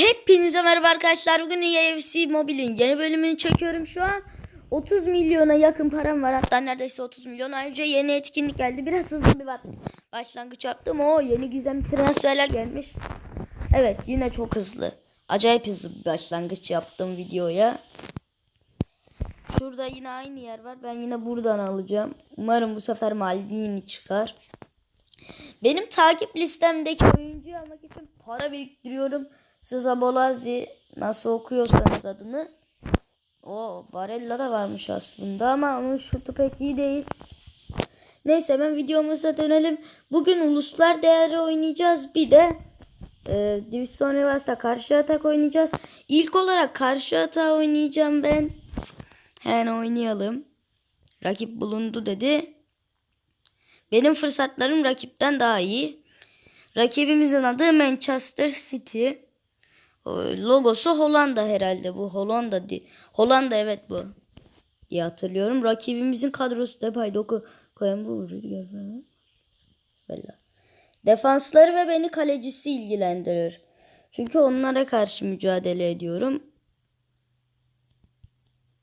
Hepinize merhaba arkadaşlar. Bugün UFC Mobile'in yeni bölümünü çekiyorum şu an. 30 milyona yakın param var. Hatta neredeyse 30 milyon. Ayrıca yeni etkinlik geldi. Biraz hızlı bir bat- başlangıç yaptım. O yeni gizem transferler gelmiş. Evet yine çok hızlı. Acayip hızlı bir başlangıç yaptım videoya. Şurada yine aynı yer var. Ben yine buradan alacağım. Umarım bu sefer Maldini çıkar. Benim takip listemdeki oyuncuyu almak için para biriktiriyorum. Size Bolazi nasıl okuyorsanız adını. O Barella da varmış aslında ama onun şutu pek iyi değil. Neyse hemen videomuza dönelim. Bugün uluslar değeri oynayacağız. Bir de e, Division Rivals'ta karşı atak oynayacağız. İlk olarak karşı atak oynayacağım ben. Hemen oynayalım. Rakip bulundu dedi. Benim fırsatlarım rakipten daha iyi. Rakibimizin adı Manchester City. O, Logosu Hollanda herhalde bu. Hollanda di Hollanda evet bu. diye hatırlıyorum. Rakibimizin kadrosu Depay, Doku, Rüdiger falan. Bella. Defansları ve beni kalecisi ilgilendirir. Çünkü onlara karşı mücadele ediyorum.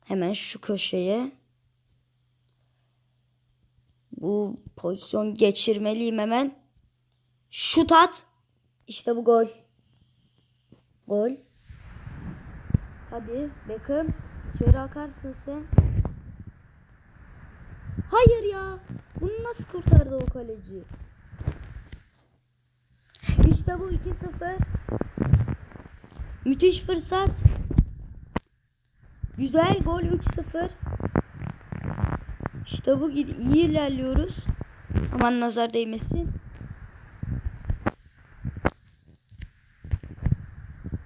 Hemen şu köşeye. Bu pozisyon geçirmeliyim hemen. Şut at. İşte bu gol. Gol. Hadi Beckham. İçeri akarsın sen. Hayır ya. Bunu nasıl kurtardı o kaleci? İşte bu 2-0. Müthiş fırsat. Güzel gol 3-0. İşte bu iyi ilerliyoruz. Aman nazar değmesin.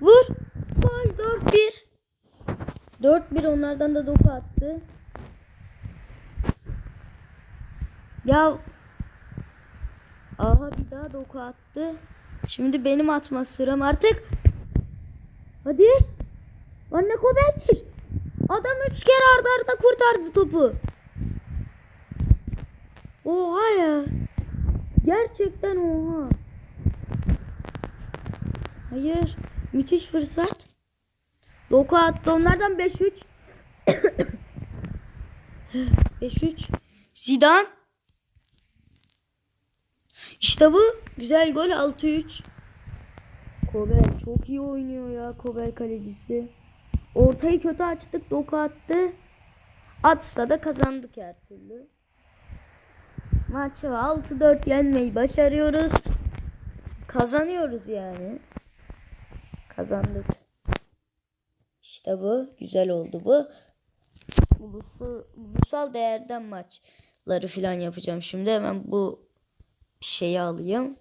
Vur. Gol 4-1. 4-1 onlardan da doku attı. Ya Aha bir daha doku attı. Şimdi benim atma sıram artık. Hadi. Anne Kobendir. Adam üç kere arda arda kurtardı topu. Oha ya. Gerçekten oha. Hayır. Müthiş fırsat. Doku attı. Onlardan 5-3. 5-3. Zidane. İşte bu. Güzel gol 6-3. Kobel çok iyi oynuyor ya Kobel kalecisi. Ortayı kötü açtık. Doku attı. Atsa da kazandık her türlü. Maçı 6-4 yenmeyi başarıyoruz. Kazanıyoruz yani. Kazandık. Bu. Güzel oldu bu. Ulusal değerden maçları falan yapacağım. Şimdi hemen bu şeyi alayım.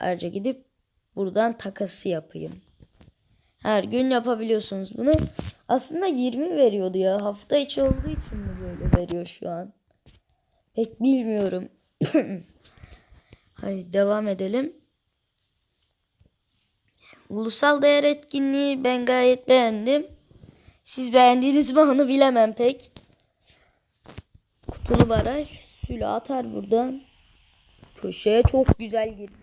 Ayrıca gidip buradan takası yapayım. Her gün yapabiliyorsunuz bunu. Aslında 20 veriyordu ya. Hafta içi olduğu için mi böyle veriyor şu an? Pek bilmiyorum. Haydi devam edelim. Ulusal değer etkinliği ben gayet beğendim. Siz beğendiniz mi onu bilemem pek. Kutulu baraj. Süle atar buradan. Köşeye çok güzel girdi.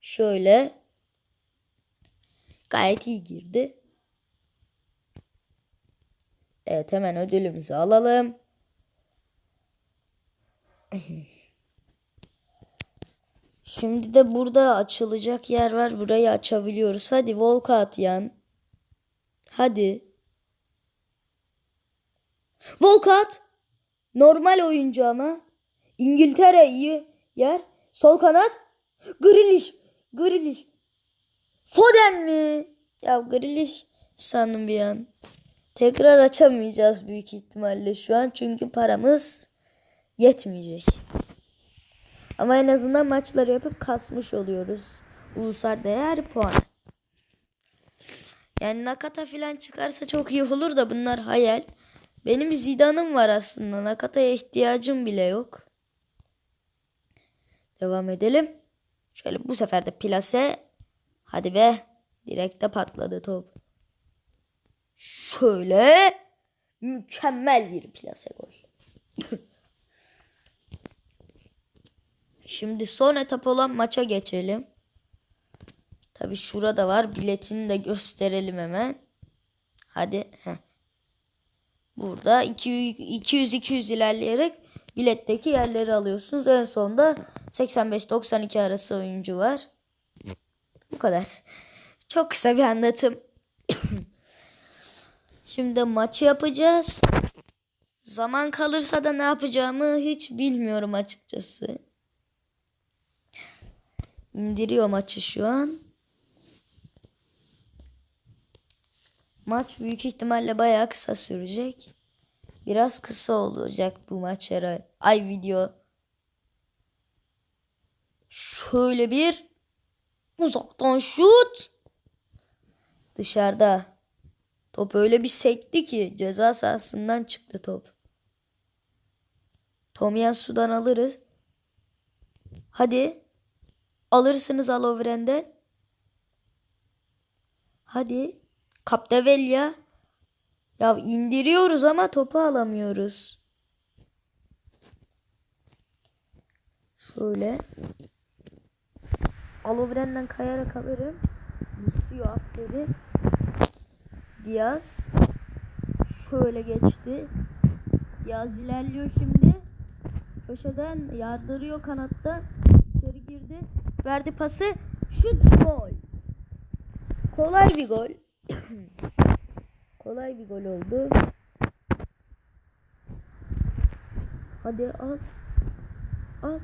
Şöyle. Gayet iyi girdi. Evet hemen ödülümüzü alalım. Şimdi de burada açılacak yer var. Burayı açabiliyoruz. Hadi Volka at yan. Hadi. Volka at. Normal oyuncu ama. İngiltere iyi yer. Sol kanat. Grealish. Grealish. Foden mi? Ya Grealish sandım bir an. Tekrar açamayacağız büyük ihtimalle şu an. Çünkü paramız yetmeyecek. Ama en azından maçları yapıp kasmış oluyoruz. Ulusal değer puan. Yani Nakata falan çıkarsa çok iyi olur da bunlar hayal. Benim Zidane'ım var aslında. Nakata'ya ihtiyacım bile yok. Devam edelim. Şöyle bu sefer de plase. Hadi be. Direkte patladı top. Şöyle. Mükemmel bir plase gol. Şimdi son etap olan maça geçelim. Tabi şurada var. Biletini de gösterelim hemen. Hadi. Heh. Burada 200-200 ilerleyerek biletteki yerleri alıyorsunuz. En sonda 85-92 arası oyuncu var. Bu kadar. Çok kısa bir anlatım. Şimdi maçı yapacağız. Zaman kalırsa da ne yapacağımı hiç bilmiyorum açıkçası. İndiriyor maçı şu an. Maç büyük ihtimalle bayağı kısa sürecek. Biraz kısa olacak bu maçlara. Ay video. Şöyle bir uzaktan şut. Dışarıda. Top öyle bir sekti ki ceza sahasından çıktı top. Tomiyasu'dan alırız. Hadi. Alırsınız Alovren'den. Hadi. Capdevella. Ya indiriyoruz ama topu alamıyoruz. Şöyle. Alovren'den kayarak alırım. Lucio aferin. Diaz. Şöyle geçti. Diaz ilerliyor şimdi. Köşeden yardırıyor kanatta. İçeri girdi. Verdi pası. Şut gol. Kolay bir gol. Kolay bir gol oldu. Hadi al. Al.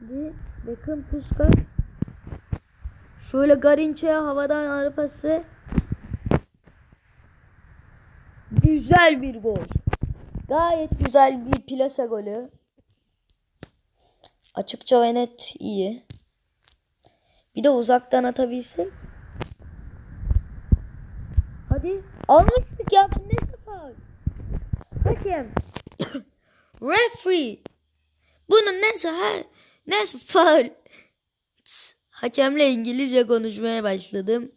Hadi. Beckham Puskas. Şöyle Garinç'e havadan arpası. Güzel bir gol. Gayet güzel bir plase golü. Açıkça ve net iyi. Bir de uzaktan atabilsek. Hadi. Almıştık ya. Ne faul? Hakem. Referee. Bunun ha? Nesi faul? Tıs. Hakemle İngilizce konuşmaya başladım.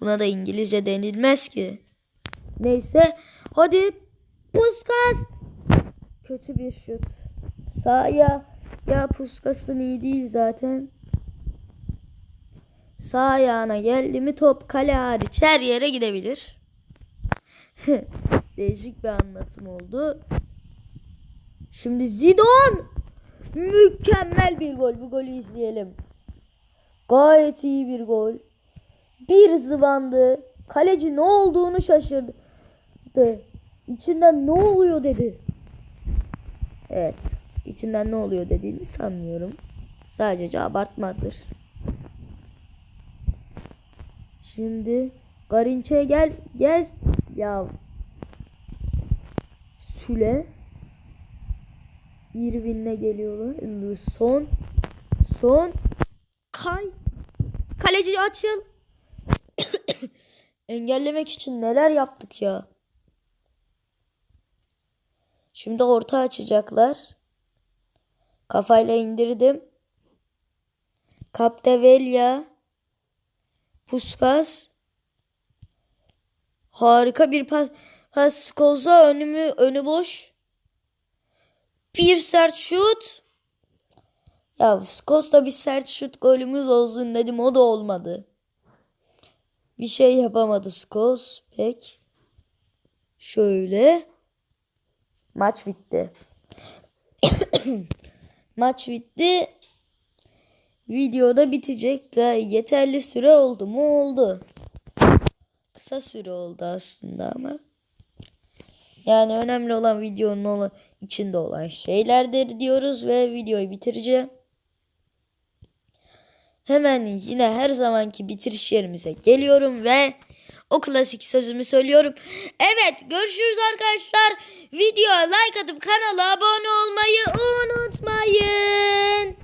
Buna da İngilizce denilmez ki. Neyse. Hadi. Puskas. Kötü bir şut. Sahaya. Ya Puskas'ın iyi değil zaten. Sağ ayağına geldi mi top kale hariç her yere gidebilir. Değişik bir anlatım oldu. Şimdi Zidane mükemmel bir gol. Bu golü izleyelim. Gayet iyi bir gol. Bir zıvandı. Kaleci ne olduğunu şaşırdı. İçinden ne oluyor dedi. Evet. İçinden ne oluyor dediğini sanmıyorum. Sadece abartmadır. Şimdi Garinç'e gel gel ya Süle İrvin'le geliyorlar. Son son kay kaleci açıl engellemek için neler yaptık ya. Şimdi orta açacaklar. Kafayla indirdim. Capdevella Puskas harika bir pas. Pas Koza önümü önü boş. Bir sert şut. Ya Skosta bir sert şut golümüz olsun dedim o da olmadı. Bir şey yapamadı Skos pek. Şöyle. Maç bitti. Maç bitti. Videoda bitecek. Yeterli süre oldu mu? Oldu. Kısa süre oldu aslında ama. Yani önemli olan videonun içinde olan şeylerdir diyoruz ve videoyu bitireceğim. Hemen yine her zamanki bitiriş yerimize geliyorum ve o klasik sözümü söylüyorum. Evet görüşürüz arkadaşlar. Videoya like atıp kanala abone olmayı unutmayın.